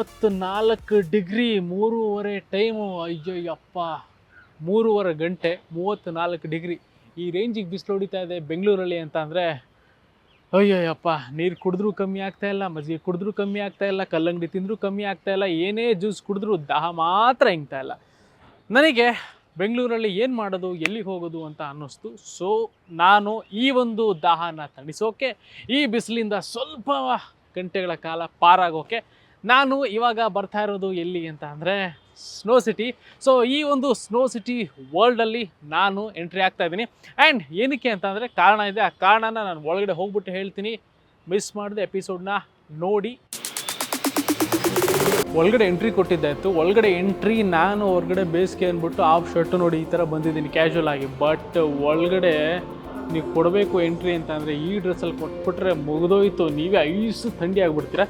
ಮೂವತ್ತು ನಾಲ್ಕು ಡಿಗ್ರಿ ಮೂರುವರೆ ಟೈಮು, ಅಯ್ಯಯ್ಯಪ್ಪ. ಮೂರುವರೆ ಗಂಟೆ, ಮೂವತ್ತು ನಾಲ್ಕು ಡಿಗ್ರಿ. ಈ ರೇಂಜಿಗೆ ಬಿಸಿಲು ಹೊಡಿತಾ ಇದೆ ಬೆಂಗಳೂರಲ್ಲಿ ಅಂತ ಅಂದರೆ, ಅಯ್ಯಯ್ಯಪ್ಪ, ನೀರು ಕುಡಿದ್ರೂ ಕಮ್ಮಿ ಆಗ್ತಾ ಇಲ್ಲ, ಮಜ್ಜಿಗೆ ಕುಡಿದ್ರೂ ಕಮ್ಮಿ ಆಗ್ತಾ ಇಲ್ಲ, ಕಲ್ಲಂಗಡಿ ತಿಂದರೂ ಕಮ್ಮಿ ಆಗ್ತಾ ಇಲ್ಲ, ಏನೇ ಜ್ಯೂಸ್ ಕುಡಿದ್ರೂ ದಾಹ ಮಾತ್ರ ಇಲ್ಲ. ನನಗೆ ಬೆಂಗಳೂರಲ್ಲಿ ಏನು ಮಾಡೋದು, ಎಲ್ಲಿಗೆ ಹೋಗೋದು ಅಂತ ಅನ್ನಿಸ್ತು. ಸೊ, ನಾನು ಈ ಒಂದು ದಾಹನ ತಣಿಸೋಕೆ, ಈ ಬಿಸಿಲಿಂದ ಸ್ವಲ್ಪ ಗಂಟೆಗಳ ಕಾಲ ಪಾರಾಗೋಕೆ ನಾನು ಇವಾಗ ಬರ್ತಾ ಇರೋದು ಎಲ್ಲಿ ಅಂತ ಅಂದರೆ ಸ್ನೋ ಸಿಟಿ ಸೊ ಈ ಒಂದು ಸ್ನೋ ಸಿಟಿ ವರ್ಲ್ಡಲ್ಲಿ ನಾನು ಎಂಟ್ರಿ ಆಗ್ತಾ ಇದ್ದೀನಿ. ಆ್ಯಂಡ್ ಏನಕ್ಕೆ ಅಂತ ಅಂದರೆ ಕಾರಣ ಇದೆ. ಆ ಕಾರಣನ ನಾನು ಒಳಗಡೆ ಹೋಗ್ಬಿಟ್ಟು ಹೇಳ್ತೀನಿ. ಮಿಸ್ ಮಾಡಿದ ಎಪಿಸೋಡ್ನ ನೋಡಿ. ಒಳಗಡೆ ಎಂಟ್ರಿ ಕೊಟ್ಟಿದ್ದಾಯಿತು ಒಳಗಡೆ ಎಂಟ್ರಿ ನಾನು ಹೊರಗಡೆ ಬೇಸಿಗೆ ಅಂದ್ಬಿಟ್ಟು ಆಫ್ ಶರ್ಟು ನೋಡಿ ಈ ಥರ ಬಂದಿದ್ದೀನಿ ಕ್ಯಾಶುವಲ್ ಆಗಿ. ಬಟ್ ಒಳಗಡೆ ನೀವು ಕೊಡಬೇಕು ಎಂಟ್ರಿ ಅಂತ ಅಂದರೆ ಈ ಡ್ರೆಸ್ಸಲ್ಲಿ ಕೊಟ್ಬಿಟ್ರೆ ಮುಗಿದೋಯ್ತು. ನೀವೇ ಐಸು ಥಂಡಿ ಆಗಿಬಿಡ್ತೀರ?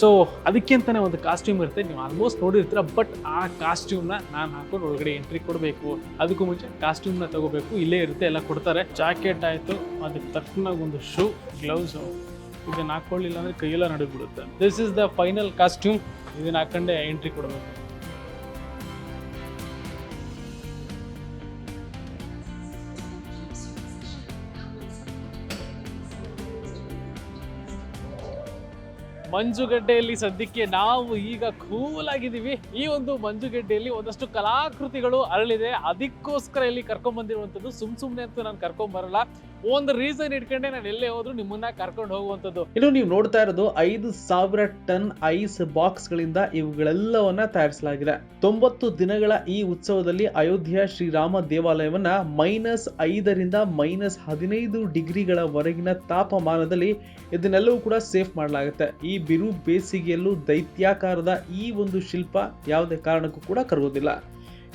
ಸೊ ಅದಕ್ಕೆ ಒಂದು ಕಾಸ್ಟ್ಯೂಮ್ ಇರುತ್ತೆ. ನೀವು ಆಲ್ಮೋಸ್ಟ್ ನೋಡಿರ್ತೀರ ಬಟ್ ಆ ಕಾಸ್ಟ್ಯೂಮ್ನ ನಾನು ಹಾಕೊಂಡು ಒಳಗಡೆ ಎಂಟ್ರಿ ಕೊಡಬೇಕು. ಅದಕ್ಕೂ ಮುಂಚೆ ಕಾಸ್ಟ್ಯೂಮ್ನ ತಗೋಬೇಕು. ಇಲ್ಲೇ ಇರುತ್ತೆ, ಎಲ್ಲ ಕೊಡ್ತಾರೆ. ಜಾಕೆಟ್ ಆಯಿತು ಅದಕ್ಕೆ ತಕ್ಕನಾಗ ಒಂದು ಶೂ ಗ್ಲೌಸು ಇದನ್ನು ಹಾಕೊಳ್ಳಿಲ್ಲ ಅಂದರೆ ಕೈಯೆಲ್ಲ ನಡುಗ್ಬಿಡುತ್ತೆ. This is the final costume ಇದನ್ನು ಹಾಕೊಂಡೆ ಎಂಟ್ರಿ ಕೊಡಬೇಕು. ಮಂಜುಗಡ್ಡೆಯಲ್ಲಿ ಸದ್ಯಕ್ಕೆ ನಾವು ಈಗ ಕೂಲ್ ಆಗಿದ್ದೀವಿ ಈ ಒಂದು ಮಂಜುಗಡ್ಡೆಯಲ್ಲಿ ಒಂದಷ್ಟು ಕಲಾಕೃತಿಗಳು ಅರಳಿದೆ. ಅದಕ್ಕೋಸ್ಕರ ಇಲ್ಲಿ ಕರ್ಕೊಂಡ್ ಬಂದಿರುವಂತದ್ದು ಸುಮ್ ಸುಮ್ಮನೆ ಅಂತೂ ನಾನು ಕರ್ಕೊಂಡ್ ಬರಲ್ಲ ಒಂದು ರೀಸನ್ ಇಟ್ಕೊಂಡೆ ನಾನು ಎಲ್ಲೇ ಹೋದ್ರು ನಿಮ್ಮನ್ನ ಕರ್ಕೊಂಡು ಹೋಗುವಂತದ್ದು ಇನ್ನು ನೀವು ನೋಡ್ತಾ ಇರೋದು ಐದು ಸಾವಿರ ಟನ್ ಐಸ್ ಬಾಕ್ಸ್ ಗಳಿಂದ ಇವುಗಳೆಲ್ಲವನ್ನ ತಯಾರಿಸಲಾಗಿದೆ. ತೊಂಬತ್ತು ದಿನಗಳ ಈ ಉತ್ಸವದಲ್ಲಿ ಅಯೋಧ್ಯೆಯ ಶ್ರೀರಾಮ ದೇವಾಲಯವನ್ನ ಮೈನಸ್ ಐದರಿಂದ ಮೈನಸ್ ಹದಿನೈದು ಡಿಗ್ರಿಗಳವರೆಗಿನ ತಾಪಮಾನದಲ್ಲಿ ಇದನ್ನೆಲ್ಲವೂ ಕೂಡ ಸೇಫ್ ಮಾಡಲಾಗುತ್ತೆ. ಈ ಬಿರು ಬೇಸಿಗೆಯಲ್ಲೂ ದೈತ್ಯಾಕಾರದ ಈ ಒಂದು ಶಿಲ್ಪ ಯಾವುದೇ ಕಾರಣಕ್ಕೂ ಕೂಡ ಕರಗೋದಿಲ್ಲ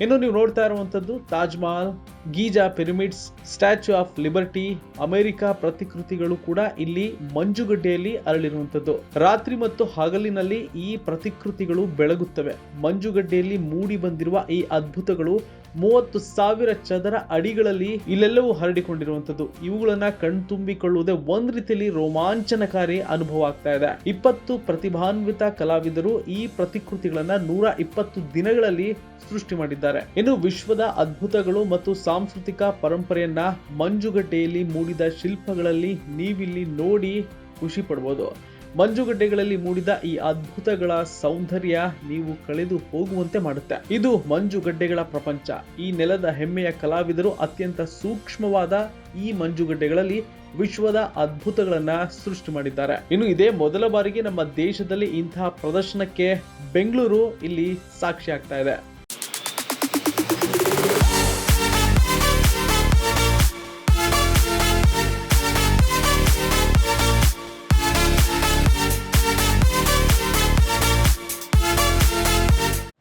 ಇನ್ನು ನೀವು ನೋಡ್ತಾ ಇರುವಂತದ್ದು Taj Mahal, Giza pyramids, statue of liberty, America ಪ್ರತಿಕೃತಿಗಳು ಕೂಡ ಇಲ್ಲಿ ಮಂಜುಗಡ್ಡೆಯಲ್ಲಿ ಅರಳಿರುವಂತದ್ದು ರಾತ್ರಿ ಮತ್ತು ಹಗಲಿನಲ್ಲಿ ಈ ಪ್ರತಿಕೃತಿಗಳು ಬೆಳಗುತ್ತವೆ. ಮಂಜುಗಡ್ಡೆಯಲ್ಲಿ ಮೂಡಿ ಬಂದಿರುವ ಈ ಅದ್ಭುತಗಳು ಮೂವತ್ತು ಸಾವಿರ ಚದರ ಅಡಿಗಳಲ್ಲಿ ಇಲ್ಲೆಲ್ಲವೂ ಹರಡಿಕೊಂಡಿರುವಂತದ್ದು ಇವುಗಳನ್ನ ಕಣ್ತುಂಬಿಕೊಳ್ಳುವುದೇ ಒಂದ್ ರೀತಿಯಲ್ಲಿ ರೋಮಾಂಚನಕಾರಿ ಅನುಭವ ಆಗ್ತಾ ಇದೆ. ಇಪ್ಪತ್ತು ಪ್ರತಿಭಾನ್ವಿತ ಕಲಾವಿದರು ಈ ಪ್ರತಿಕೃತಿಗಳನ್ನ ನೂರ ಇಪ್ಪತ್ತು ದಿನಗಳಲ್ಲಿ ಸೃಷ್ಟಿ ಮಾಡಿದ್ದಾರೆ. ಇನ್ನು ವಿಶ್ವದ ಅದ್ಭುತಗಳು ಮತ್ತು ಸಾಂಸ್ಕೃತಿಕ ಪರಂಪರೆಯನ್ನ ಮಂಜುಗಡ್ಡೆಯಲ್ಲಿ ಮೂಡಿದ ಶಿಲ್ಪಗಳಲ್ಲಿ ನೀವಿಲ್ಲಿ ನೋಡಿ ಖುಷಿ ಪಡ್ಬೋದು. ಮಂಜುಗಡ್ಡೆಗಳಲ್ಲಿ ಮೂಡಿದ ಈ ಅದ್ಭುತಗಳ ಸೌಂದರ್ಯ ನೀವು ಕಳೆದು ಹೋಗುವಂತೆ ಮಾಡುತ್ತೆ. ಇದು ಮಂಜುಗಡ್ಡೆಗಳ ಪ್ರಪಂಚ. ಈ ನೆಲದ ಹೆಮ್ಮೆಯ ಕಲಾವಿದರು ಅತ್ಯಂತ ಸೂಕ್ಷ್ಮವಾದ ಈ ಮಂಜುಗಡ್ಡೆಗಳಲ್ಲಿ ವಿಶ್ವದ ಅದ್ಭುತಗಳನ್ನ ಸೃಷ್ಟಿ ಮಾಡಿದ್ದಾರೆ. ಇನ್ನು ಇದೇ ಮೊದಲ ಬಾರಿಗೆ ನಮ್ಮ ದೇಶದಲ್ಲಿ ಇಂತಹ ಪ್ರದರ್ಶನಕ್ಕೆ ಬೆಂಗಳೂರು ಇಲ್ಲಿ ಸಾಕ್ಷಿ ಆಗ್ತಾ ಇದೆ.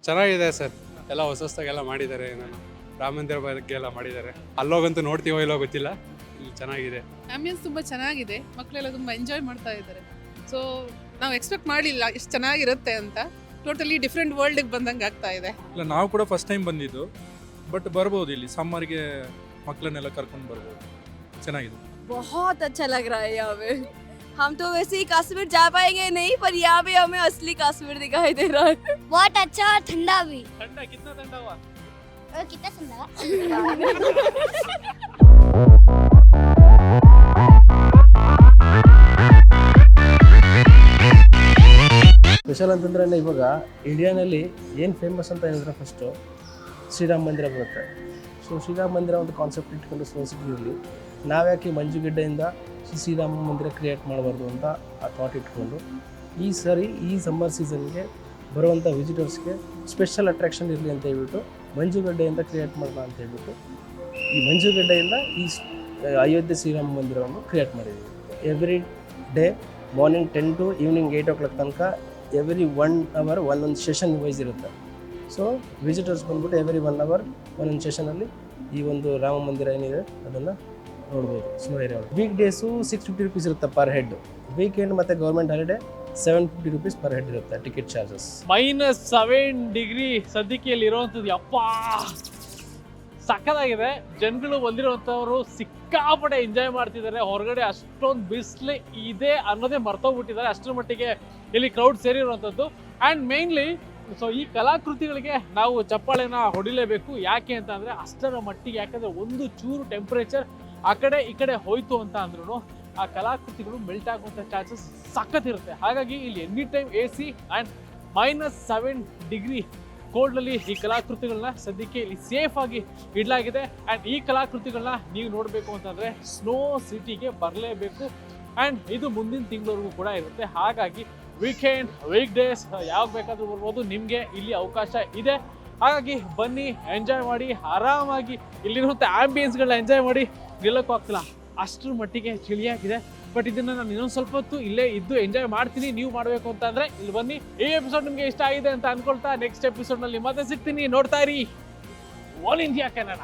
ಚೆನ್ನಾಗಿದೆ ಸರ್ ಎಲ್ಲ ಹೊಸ ಹೊಸದಾಗೆಲ್ಲ ಮಾಡಿದ್ದಾರೆ ನಾನು ರಾಮ ಮಂದಿರ ಬಗ್ಗೆ ಎಲ್ಲ ಮಾಡಿದ್ದಾರೆ ಅಲ್ಲೋಗಂತೂ ನೋಡ್ತೀವೋ ಇಲ್ಲೋ ಗೊತ್ತಿಲ್ಲ ಇಲ್ಲಿ ಚೆನ್ನಾಗಿದೆ ಆಂಬಿಯನ್ಸ್ ತುಂಬ ಚೆನ್ನಾಗಿದೆ ಮಕ್ಕಳೆಲ್ಲ ತುಂಬ ಎಂಜಾಯ್ ಮಾಡ್ತಾ ಇದ್ದಾರೆ ಸೊ ನಾವು ಎಕ್ಸ್ಪೆಕ್ಟ್ ಮಾಡಲಿಲ್ಲ ಇಷ್ಟು ಚೆನ್ನಾಗಿರುತ್ತೆ ಅಂತ ಟೋಟಲಿ ಡಿಫ್ರೆಂಟ್ ವರ್ಲ್ಡಿಗೆ ಬಂದಂಗೆ ಆಗ್ತಾ ಇದೆ ಇಲ್ಲ ನಾವು ಕೂಡ ಫಸ್ಟ್ ಟೈಮ್ ಬಂದಿದ್ದು ಬಟ್ ಬರ್ಬೋದು ಇಲ್ಲಿ ಸಮ್ಮರ್ಗೆ ಮಕ್ಕಳನ್ನೆಲ್ಲ ಕರ್ಕೊಂಡು ಬರ್ಬೋದು ಚೆನ್ನಾಗಿದೆ बहुत अच्छा लग रहा है यहाँ पे हम तो वैसे ही कश्मीर जा पाएंगे नहीं पर यहाँ पे हमें असली कश्मीर दिखाई दे रहा है बहुत अच्छा और ठंडा भी ತಂಡ ಕಿತ್ನ ತಂಡವ और कितना ठंडा ಸ್ಪೆಷಲ್ ಅಂತಂದ್ರೆ ಇವಾಗ ಇಂಡಿಯಾನಲ್ಲಿ ಏನು ಫೇಮಸ್ ಅಂತ ಹೇಳಿದ್ರೆ ಫಸ್ಟು ಶ್ರೀರಾಮ ಮಂದಿರ ಬರುತ್ತೆ ಸೊ ಶ್ರೀರಾಮ ಮಂದಿರ ಒಂದು ಕಾನ್ಸೆಪ್ಟ್ ಇಟ್ಕೊಂಡು ಸೊಸೈಟಿಯಲ್ಲಿ ನಾವ್ಯಾಕೆ ಮಂಜುಗಡ್ಡೆಯಿಂದ ಶ್ರೀ ಶ್ರೀರಾಮ ಮಂದಿರ ಕ್ರಿಯೇಟ್ ಮಾಡಬಾರ್ದು ಅಂತ ಆ ಥಾಟ್ ಇಟ್ಕೊಂಡು ಈ ಸರಿ ಈ ಸಮ್ಮರ್ ಸೀಸನ್ಗೆ ಬರುವಂಥ ವಿಸಿಟರ್ಸ್ಗೆ ಸ್ಪೆಷಲ್ ಅಟ್ರಾಕ್ಷನ್ ಇರಲಿ ಅಂತ ಹೇಳ್ಬಿಟ್ಟು ಮಂಜುಗಡ್ಡೆಯಿಂದ ಕ್ರಿಯೇಟ್ ಮಾಡೋಣ ಅಂತ ಹೇಳ್ಬಿಟ್ಟು ಈ ಮಂಜುಗಡ್ಡೆಯಿಂದ ಈ ಅಯೋಧ್ಯೆ ಶ್ರೀರಾಮ ಮಂದಿರವನ್ನು ಕ್ರಿಯೇಟ್ ಮಾಡಿದ್ದೀವಿ every day morning ten to evening eight o'clock ತನಕ ಎವ್ರಿ ಒನ್ ಅವರ್ ಒಂದೊಂದು ಸೆಷನ್ ವೈಸ್ ಇರುತ್ತೆ. ಸೊ ವಿಸಿಟರ್ಸ್ ಬಂದ್ಬಿಟ್ಟು ಎವ್ರಿ ಒನ್ ಅವರ್ ಒಂದೊಂದು ಸೆಷನಲ್ಲಿ ಈ ಒಂದು ರಾಮ ಮಂದಿರ ಏನಿದೆ ಅದನ್ನು ನೋಡ್ಬೋದು snow area week days six fifty rupees ಇರುತ್ತೆ ಪರ್ ಹೆಡ್ ವೀಕೆಂಡ್ ಮತ್ತು government holiday seven fifty rupees per head ಇರುತ್ತೆ ticket charges minus seven degree ಸದ್ಯಕ್ಕೆ ಇರುವಂತದ್ದು ಯಪ್ಪ! ಸಖತ್ತಾಗಿದೆ. ಜನಗಳು ಬಂದಿರುವಂಥವ್ರು ಸಿಕ್ಕಾಪಟ್ಟೆ ಎಂಜಾಯ್ ಮಾಡ್ತಿದ್ದಾರೆ. ಹೊರಗಡೆ ಅಷ್ಟೊಂದು ಬಿಸಿಲು ಇದೆ ಅನ್ನೋದೇ ಮರ್ತೋಗ್ಬಿಟ್ಟಿದ್ದಾರೆ. ಅಷ್ಟರ ಮಟ್ಟಿಗೆ ಇಲ್ಲಿ ಕ್ರೌಡ್ ಸೇರಿರುವಂಥದ್ದು. ಆ್ಯಂಡ್ ಮೇನ್ಲಿ ಸೊ ಈ ಕಲಾಕೃತಿಗಳಿಗೆ ನಾವು ಚಪ್ಪಾಳೆನ ಹೊಡಿಲೇಬೇಕು. ಯಾಕೆ ಅಂತ ಅಂದರೆ ಅಷ್ಟರ ಮಟ್ಟಿಗೆ ಯಾಕಂದರೆ ಒಂದು ಚೂರು ಟೆಂಪ್ರೇಚರ್ ಆ ಕಡೆ, ಈ ಕಡೆ ಹೋಯ್ತು ಅಂತ ಅಂದ್ರೂ ಆ ಕಲಾಕೃತಿಗಳು ಮೆಲ್ಟ್ ಆಗುವಂಥ ಚಾನ್ಸಸ್ ಸಖತ್ತಿರುತ್ತೆ ಹಾಗಾಗಿ ಇಲ್ಲಿ any time A C and minus seven degree ಕೋಲ್ಡಲ್ಲಿ ಈ ಕಲಾಕೃತಿಗಳನ್ನ ಸದ್ಯಕ್ಕೆ ಇಲ್ಲಿ ಸೇಫ್ ಆಗಿ ಇಡಲಾಗಿದೆ. ಆ್ಯಂಡ್ ಈ ಕಲಾಕೃತಿಗಳನ್ನ ನೀವು ನೋಡಬೇಕು ಅಂತಂದರೆ ಸ್ನೋ ಸಿಟಿಗೆ ಬರಲೇಬೇಕು. ಆ್ಯಂಡ್ ಇದು ಮುಂದಿನ ತಿಂಗಳವರೆಗೂ ಕೂಡ ಇರುತ್ತೆ. ಹಾಗಾಗಿ ವೀಕೆಂಡ್ ವೀಕ್ ಡೇಸ್ ಯಾವಾಗ ಬೇಕಾದರೂ ಬರ್ಬೋದು. ನಿಮಗೆ ಇಲ್ಲಿ ಅವಕಾಶ ಇದೆ. ಹಾಗಾಗಿ ಬನ್ನಿ ಎಂಜಾಯ್ ಮಾಡಿ, ಆರಾಮಾಗಿ ಇಲ್ಲಿರುವಂಥ ಆಂಬಿಯನ್ಸ್ಗಳನ್ನ ಎಂಜಾಯ್ ಮಾಡಿ. ನಿಲ್ಲಕ್ಕೂ ಆಗ್ತಿಲ್ಲ. ಅಷ್ಟರ ಮಟ್ಟಿಗೆ ಚಳಿಯಾಗಿದೆ ಬಟ್ ಇದನ್ನು ನಾನು ಇನ್ನೊಂದು ಸ್ವಲ್ಪ ಹೊತ್ತು ಇಲ್ಲೇ ಇದ್ದು ಎಂಜಾಯ್ ಮಾಡ್ತೀನಿ. ನೀವು ಮಾಡಬೇಕು ಅಂತಂದರೆ ಇಲ್ಲಿ ಬನ್ನಿ. ಈ ಎಪಿಸೋಡ್ ನಿಮಗೆ ಇಷ್ಟ ಆಗಿದೆ ಅಂತ ಅನ್ಕೊಳ್ತಾ ನೆಕ್ಸ್ಟ್ ಎಪಿಸೋಡ್ನಲ್ಲಿ ಮತ್ತೆ ಸಿಗ್ತೀನಿ. ನೋಡ್ತಾ ಇರಿ. All India Kannada